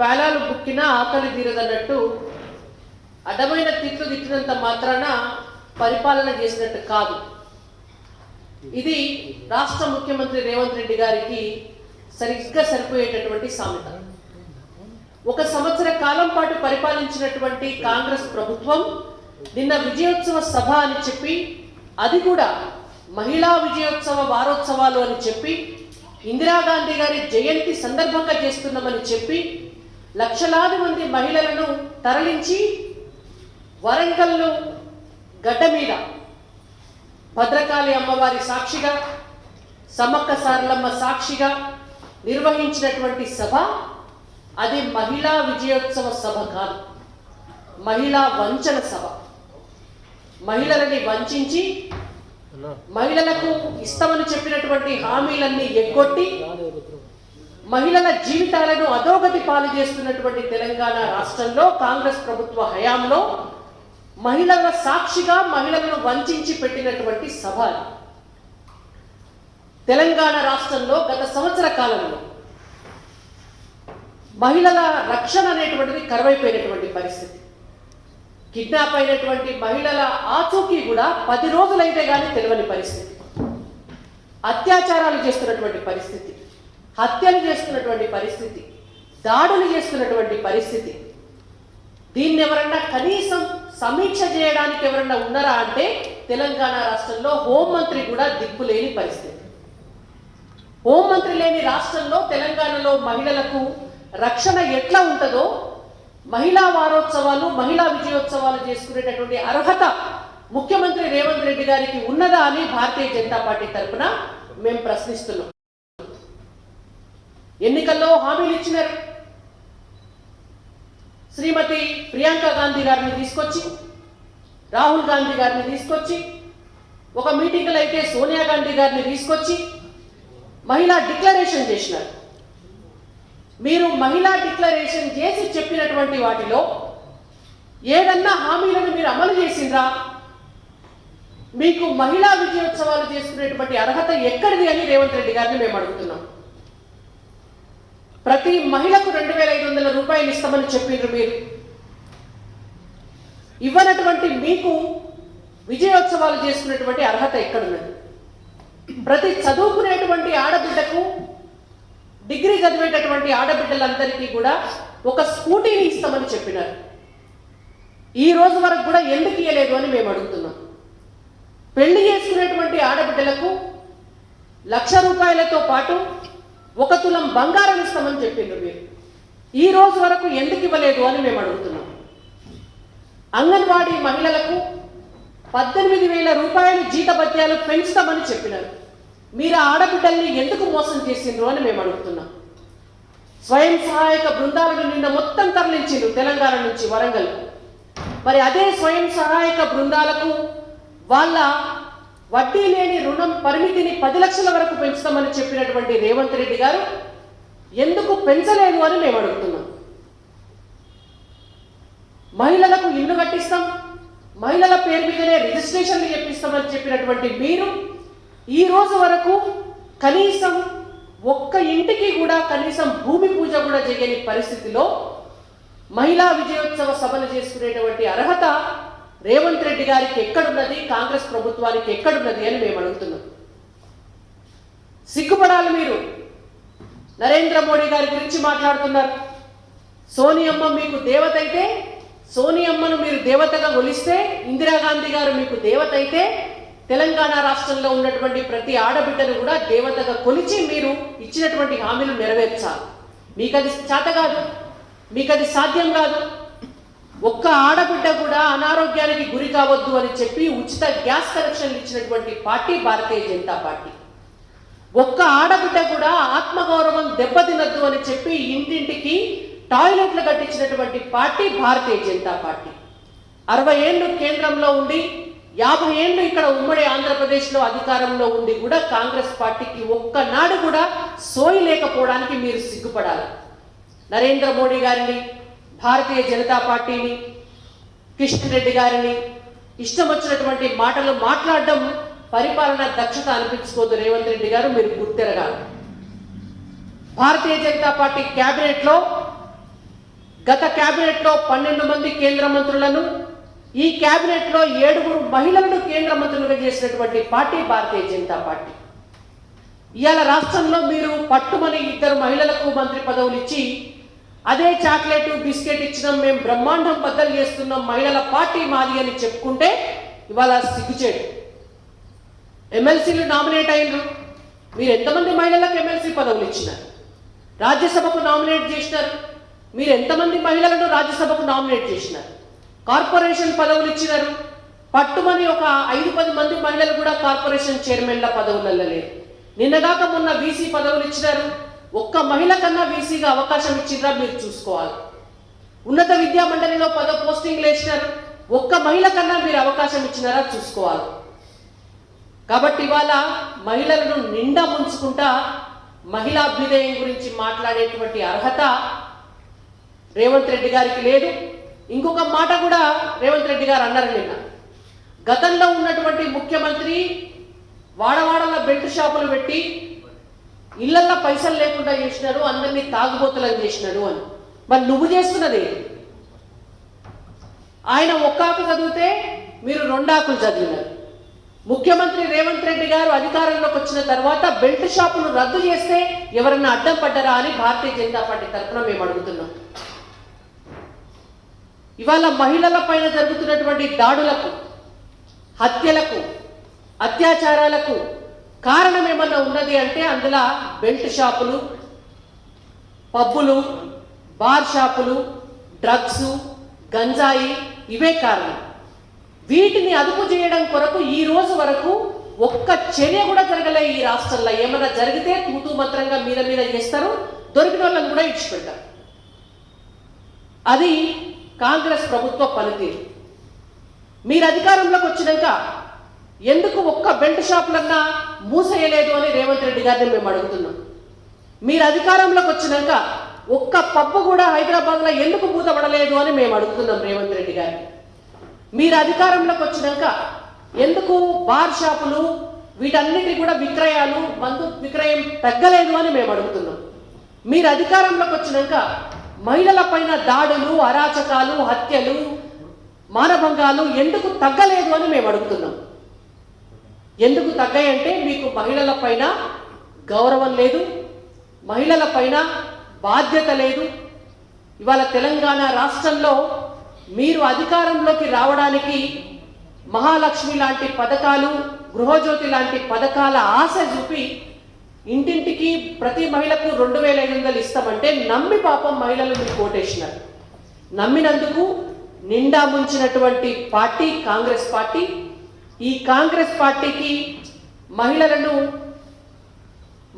పేలాలు బుక్కినా ఆకలి తీరదన్నట్టు అడ్డమైన తిట్లు తిట్టినంత మాత్రాన పరిపాలన చేసినట్టు కాదు. ఇది రాష్ట్ర ముఖ్యమంత్రి రేవంత్ రెడ్డి గారికి సరిగ్గా సరిపోయేటటువంటి సామెత. ఒక సంవత్సర కాలం పాటు పరిపాలించినటువంటి కాంగ్రెస్ ప్రభుత్వం నిన్న విజయోత్సవ సభ అని చెప్పి అది కూడా మహిళా విజయోత్సవ వారోత్సవాలు అని చెప్పి ఇందిరాగాంధీ గారి జయంతి సందర్భంగా చేస్తున్నామని చెప్పి లక్షలాది మంది మహిళలను తరలించి వరంగల్లు గడ్డ మీద భద్రకాళి అమ్మవారి సాక్షిగా సమ్మక్క సారలమ్మ సాక్షిగా నిర్వహించినటువంటి సభ అది మహిళా విజయోత్సవ సభ కాదు. మహిళా వంచన సభ. మహిళలని వంచించి మహిళలకు ఇస్తామని చెప్పినటువంటి హామీలన్నీ ఎగ్గొట్టి మహిళల జీవితాలను అధోగతి పాలు చేస్తున్నటువంటి తెలంగాణ రాష్ట్రంలో కాంగ్రెస్ ప్రభుత్వ హయాంలో మహిళల సాక్షిగా మహిళలను వంచించి పెట్టినటువంటి సవాలు తెలంగాణ రాష్ట్రంలో గత సంవత్సర కాలంలో మహిళల రక్షణ అనేటువంటిది కరువైపోయినటువంటి పరిస్థితి. కిడ్నాప్ అయినటువంటి మహిళల ఆచూకీ కూడా పది రోజులైతే కానీ తెలియని పరిస్థితి. అత్యాచారాలు చేస్తున్నటువంటి పరిస్థితి. హత్యలు చేస్తున్నటువంటి పరిస్థితి దాడులు చేస్తున్నటువంటి పరిస్థితి. దీన్ని ఎవరన్నా కనీసం సమీక్ష చేయడానికి ఎవరన్నా ఉన్నారా అంటే తెలంగాణ రాష్ట్రంలో హోంమంత్రి కూడా దిక్కులేని పరిస్థితి. హోంమంత్రి లేని రాష్ట్రంలో తెలంగాణలో మహిళలకు రక్షణ ఎట్లా ఉంటుందో మహిళా వారోత్సవాలు మహిళా విజయోత్సవాలు చేసుకునేటటువంటి అర్హత ముఖ్యమంత్రి రేవంత్ రెడ్డి గారికి ఉన్నదా అని భారతీయ జనతా పార్టీ తరఫున మేము ప్రశ్నిస్తున్నాం. ఎన్నికల్లో హామీలు ఇచ్చినారు. శ్రీమతి ప్రియాంక గాంధీ గారిని తీసుకొచ్చి రాహుల్ గాంధీ గారిని తీసుకొచ్చి ఒక మీటింగ్లో అయితే సోనియా గాంధీ గారిని తీసుకొచ్చి మహిళా డిక్లరేషన్ చేసినారు. మీరు మహిళా డిక్లరేషన్ చేసి చెప్పినటువంటి వాటిలో ఏదన్నా హామీలను మీరు అమలు చేసిండ్రా? మీకు మహిళా విజయోత్సవాలు చేసుకునేటువంటి అర్హత ఎక్కడిది అని రేవంత్ రెడ్డి గారిని మేము అడుగుతున్నాం. ప్రతి మహిళకు రెండు వేల ఐదు వందల రూపాయలు ఇస్తామని చెప్పిండ్రు మీరు. ఇవ్వనటువంటి మీకు విజయోత్సవాలు చేసుకునేటువంటి అర్హత ఎక్కడున్నది? ప్రతి చదువుకునేటువంటి ఆడబిడ్డకు డిగ్రీ చదివేటటువంటి ఆడబిడ్డలందరికీ కూడా ఒక స్కూటీని ఇస్తామని చెప్పినారు. ఈ రోజు వరకు కూడా ఎందుకు ఇయ్యలేదు అని మేము అడుగుతున్నాం. పెళ్ళి చేసుకునేటువంటి ఆడబిడ్డలకు లక్ష రూపాయలతో పాటు ఒక తులం బంగారం ఇస్తామని చెప్పిండ్రు మీరు ఈ రోజు వరకు ఎందుకు ఇవ్వలేదు అని మేము అడుగుతున్నాం. అంగన్వాడీ మహిళలకు పద్దెనిమిది వేల రూపాయలు జీతభత్యాలు పెంచుతామని చెప్పినారు. మీరు ఆడబిడ్డల్ని ఎందుకు మోసం చేసిండ్రు అని మేము అడుగుతున్నాం. స్వయం సహాయక బృందాలను నిన్న మొత్తం తరలించిండ్రు తెలంగాణ నుంచి వరంగల్ మరి అదే స్వయం సహాయక బృందాలకు వాళ్ళ వడ్డీ లేని రుణం పరిమితిని పది లక్షల వరకు పెంచుతామని చెప్పినటువంటి రేవంత్ రెడ్డి గారు ఎందుకు పెంచలేదు అని మేము అడుగుతున్నాం. మహిళలకు ఇల్లు కట్టిస్తాం మహిళల పేరు మీదనే రిజిస్ట్రేషన్లు చెప్పిస్తామని చెప్పినటువంటి మీరు ఈ రోజు వరకు కనీసం ఒక్క ఇంటికి కూడా కనీసం భూమి పూజ కూడా చేయని పరిస్థితిలో మహిళా విజయోత్సవ సభలు చేసుకునేటువంటి అర్హత రేవంత్ రెడ్డి గారికి ఎక్కడున్నది? కాంగ్రెస్ ప్రభుత్వానికి ఎక్కడున్నది అని మేము అడుగుతున్నాం. సిగ్గుపడాలి మీరు. నరేంద్ర మోడీ గారి గురించి మాట్లాడుతున్నారు. సోనియమ్మ మీకు దేవత అయితే సోనియమ్మను మీరు దేవతగా కొలిస్తే ఇందిరాగాంధీ గారు మీకు దేవత అయితే తెలంగాణ రాష్ట్రంలో ఉన్నటువంటి ప్రతి ఆడబిడ్డను కూడా దేవతగా కొలిచి మీరు ఇచ్చినటువంటి హామీలు నెరవేర్చాలి. మీకు అది చేత కాదు. మీకు అది సాధ్యం కాదు. ఒక్క ఆడబిడ్డ కూడా అనారోగ్యానికి గురి కావద్దు అని చెప్పి ఉచిత గ్యాస్ కనెక్షన్లు ఇచ్చినటువంటి పార్టీ భారతీయ జనతా పార్టీ. ఒక్క ఆడబిడ్డ కూడా ఆత్మగౌరవం దెబ్బతినద్దు అని చెప్పి ఇంటింటికి టాయిలెట్లు కట్టించినటువంటి పార్టీ భారతీయ జనతా పార్టీ. అరవై ఏళ్ళు కేంద్రంలో ఉండి యాభై ఏళ్ళు ఇక్కడ ఉమ్మడి ఆంధ్రప్రదేశ్లో అధికారంలో ఉండి కూడా కాంగ్రెస్ పార్టీకి ఒక్కనాడు కూడా సోయి లేకపోవడానికి మీరు సిగ్గుపడాలి. నరేంద్ర మోడీ గారిని భారతీయ జనతా పార్టీని కిషన్ రెడ్డి గారిని ఇష్టం వచ్చినటువంటి మాటలు మాట్లాడడం పరిపాలన దక్షత అనిపించుకోదు రేవంత్ రెడ్డి గారు మీరు గుర్తెరగాలి. భారతీయ జనతా పార్టీ క్యాబినెట్లో గత క్యాబినెట్లో పన్నెండు మంది కేంద్ర మంత్రులను ఈ క్యాబినెట్లో ఏడుగురు మహిళలను కేంద్ర మంత్రులుగా చేసినటువంటి పార్టీ భారతీయ జనతా పార్టీ. ఇవాళ రాష్ట్రంలో మీరు పట్టుమని ఇద్దరు మహిళలకు మంత్రి పదవులు ఇచ్చి అదే చాక్లెట్ బిస్కెట్ ఇచ్చినాం మేము బ్రహ్మాండం బద్దలు చేస్తున్నాం మహిళల పార్టీ మాది అని చెప్పుకుంటే ఇవాళ సిగ్గుచేడు ఎమ్మెల్సీలు నామినేట్ అయినరు. మీరు ఎంతమంది మహిళలకు ఎమ్మెల్సీ పదవులు ఇచ్చినారు? రాజ్యసభకు నామినేట్ చేసినారు. మీరు ఎంతమంది మహిళలను రాజ్యసభకు నామినేట్ చేసినారు? కార్పొరేషన్ పదవులు ఇచ్చినారు. పట్టుమని ఒక ఐదు పది మంది మహిళలు కూడా కార్పొరేషన్ చైర్మన్ల పదవులలో లేరు నిన్నగాక మొన్న బీసీ పదవులు ఇచ్చినారు. ఒక్క మహిళ కన్నా వీసీగా అవకాశం ఇచ్చిందా మీరు చూసుకోవాలి. ఉన్నత విద్యా మండలిలో పద పోస్టింగ్లు వేసినారు ఒక్క మహిళ కన్నా మీరు అవకాశం ఇచ్చినారా చూసుకోవాలి. కాబట్టి ఇవాళ మహిళలను నిండా ముంచుకుంటా మహిళా అభ్యుదయం గురించి మాట్లాడేటువంటి అర్హత రేవంత్ రెడ్డి గారికి లేదు. ఇంకొక మాట కూడా రేవంత్ రెడ్డి గారు అన్నారు నిన్న. గతంలో ఉన్నటువంటి ముఖ్యమంత్రి వాడవాడల బెల్ట్ షాపులు పెట్టి ఇళ్ళల్లో పైసలు లేకుండా చేసినాడు అందరినీ తాగుబోతులను చేసినాడు అని. మరి నువ్వు చేస్తున్నది ఆయన ఒక్క ఆకు చదివితే మీరు రెండాకులు చదివినారు. ముఖ్యమంత్రి రేవంత్ రెడ్డి గారు అధికారంలోకి వచ్చిన తర్వాత బెల్ట్ షాపులు రద్దు చేస్తే ఎవరన్నా అడ్డం పడ్డారా అని భారతీయ జనతా పార్టీ తరఫున మేము అడుగుతున్నాం. ఇవాళ మహిళల పైన జరుగుతున్నటువంటి దాడులకు హత్యలకు అత్యాచారాలకు కారణం ఏమన్నా ఉన్నది అంటే అందులో బెల్ట్ షాపులు పబ్బులు బార్ షాపులు డ్రగ్స్ గంజాయి ఇవే కారణం. వీటిని అదుపు చేయడం కొరకు ఈ రోజు వరకు ఒక్క చర్య కూడా జరగలే ఈ రాష్ట్రంలో. ఏమైనా జరిగితే తూతూ మంత్రంగా మీద మీద చేస్తారు దొరికిన వాళ్ళని కూడా ఇచ్చిపెడతారు అది కాంగ్రెస్ ప్రభుత్వ పనితీరు. మీరు అధికారంలోకి వచ్చినాక ఎందుకు ఒక్క బెల్ట్ షాపులన్నా మూసేయలేదు అని రేవంత్ రెడ్డి గారిని మేము అడుగుతున్నాం. మీరు అధికారంలోకి వచ్చినాక ఒక్క పప్పు కూడా హైదరాబాద్లో ఎందుకు మూతపడలేదు అని మేము అడుగుతున్నాం రేవంత్ రెడ్డి గారిని. మీరు అధికారంలోకి వచ్చినాక ఎందుకు బార్ షాపులు వీటన్నిటి కూడా విక్రయాలు మందు విక్రయం తగ్గలేదు అని మేము అడుగుతున్నాం. మీరు అధికారంలోకి వచ్చినాక మహిళల పైన దాడులు అరాచకాలు హత్యలు మానభంగాలు ఎందుకు తగ్గలేదు అని మేము అడుగుతున్నాం. ఎందుకు తగ్గాయంటే మీకు మహిళల పైన గౌరవం లేదు మహిళల పైన బాధ్యత లేదు. ఇవాళ తెలంగాణ రాష్ట్రంలో మీరు అధికారంలోకి రావడానికి మహాలక్ష్మి లాంటి పథకాలు గృహజ్యోతి లాంటి పథకాల ఆశ చూపి ఇంటింటికి ప్రతి మహిళకు రెండు వేల ఐదు వందలు ఇస్తామంటే నమ్మి పాపం మహిళలు మీరు కోటేసినారు. నమ్మినందుకు నిండా ముంచినటువంటి పార్టీ కాంగ్రెస్ పార్టీ ఈ కాంగ్రెస్ పార్టీకి మహిళలను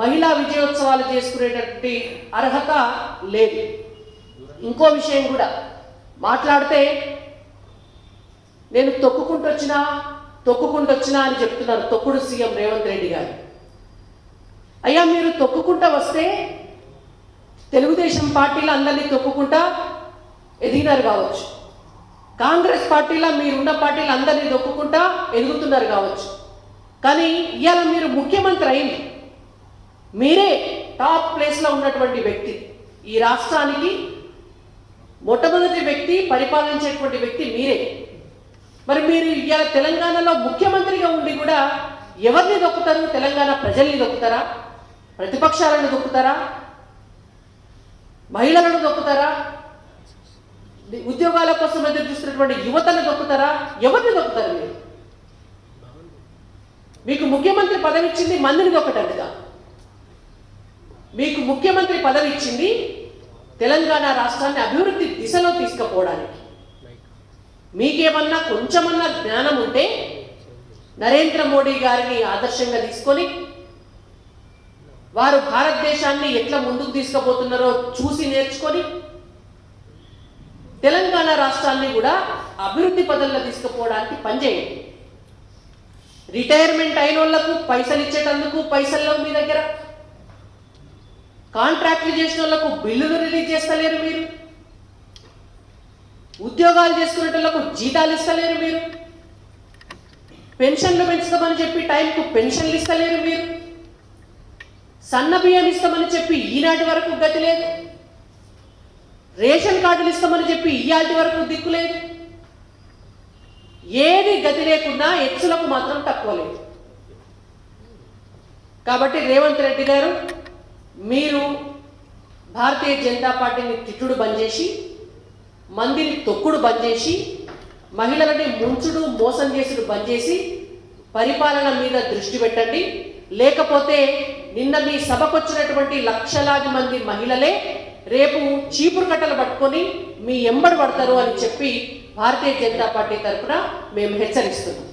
మహిళా విజయోత్సవాలు చేసుకునేటటువంటి అర్హత లేదు. ఇంకో విషయం కూడా మాట్లాడితే నేను తొక్కుకుంటూ వచ్చినా తొక్కుకుంటూ వచ్చినా అని చెప్తున్నారు తొక్కుడు సీఎం రేవంత్ రెడ్డి గారు. అయ్యా మీరు తొక్కుకుంటా వస్తే తెలుగుదేశం పార్టీలో అందరినీ తొక్కుకుంటా ఎదిగినారు కావచ్చు. కాంగ్రెస్ పార్టీలో మీరున్న పార్టీలు అందరినీ దొక్కుకుంటా ఎదుగుతున్నారు కావచ్చు. కానీ ఇవాళ మీరు ముఖ్యమంత్రి అయింది. మీరే టాప్ ప్లేస్లో ఉన్నటువంటి వ్యక్తి. ఈ రాష్ట్రానికి మొట్టమొదటి వ్యక్తి పరిపాలించేటువంటి వ్యక్తి మీరే. మరి మీరు ఇవాళ తెలంగాణలో ముఖ్యమంత్రిగా ఉండి కూడా ఎవరిని దొక్కుతారు? తెలంగాణ ప్రజల్ని దొక్కుతారా? ప్రతిపక్షాలను దొక్కుతారా? మహిళలను దొక్కుతారా? ఉద్యోగాల కోసం ఎదురు చూస్తున్నటువంటి యువతను దొక్కుతారా? ఎవరిని దొక్కుతారు మీరు? మీకు ముఖ్యమంత్రి పదవి ఇచ్చింది మందిని దొక్కటట్టుగా మీకు ముఖ్యమంత్రి పదవి ఇచ్చింది తెలంగాణ రాష్ట్రాన్ని అభివృద్ధి దిశలో తీసుకుపోవడానికి. మీకేమన్నా కొంచెమన్నా జ్ఞానం ఉంటే నరేంద్ర మోడీ గారిని ఆదర్శంగా తీసుకొని వారు భారతదేశాన్ని ఎట్లా ముందుకు తీసుకుపోతున్నారో చూసి నేర్చుకొని తెలంగాణ రాష్ట్రాన్ని కూడా అభివృద్ధి పదంలో తీసుకుపోవడానికి పనిచేయండి. రిటైర్మెంట్ అయిన వాళ్ళకు పైసలు ఇచ్చేటందుకు పైసల్లో మీ దగ్గర. కాంట్రాక్ట్లు చేసిన వాళ్ళకు బిల్లులు రిలీజ్ చేస్తలేరు మీరు. ఉద్యోగాలు చేసుకునేటోళ్ళకు జీతాలు ఇస్తలేరు మీరు. పెన్షన్లు పెంచుతామని చెప్పి టైంకు పెన్షన్లు ఇస్తలేరు మీరు. సన్న బియ్యం ఇస్తామని చెప్పి ఈనాటి వరకు గతి లేదు. రేషన్ కార్డులు ఇస్తామని చెప్పి ఇయ్యాల్టి వరకు దిక్కులేదు ఏది గతి లేకున్నా ఎక్సులకు మాత్రం తక్కువ లేదు. కాబట్టి రేవంత్ రెడ్డి గారు మీరు భారతీయ జనతా పార్టీని తిట్టుడు బంద్ చేసి మందిని తొక్కుడు బంద్ చేసి మహిళలని ముంచుడు మోసం చేసుడు బంద్ చేసి పరిపాలన మీద దృష్టి పెట్టండి. లేకపోతే నిన్న మీ సభకొచ్చినటువంటి లక్షలాది మంది మహిళలే రేపు చీపురు కట్టలు పట్టుకొని మీ ఎంబడి పడతారు అని చెప్పి భారతీయ జనతా పార్టీ తరఫున మేము హెచ్చరిస్తున్నాం.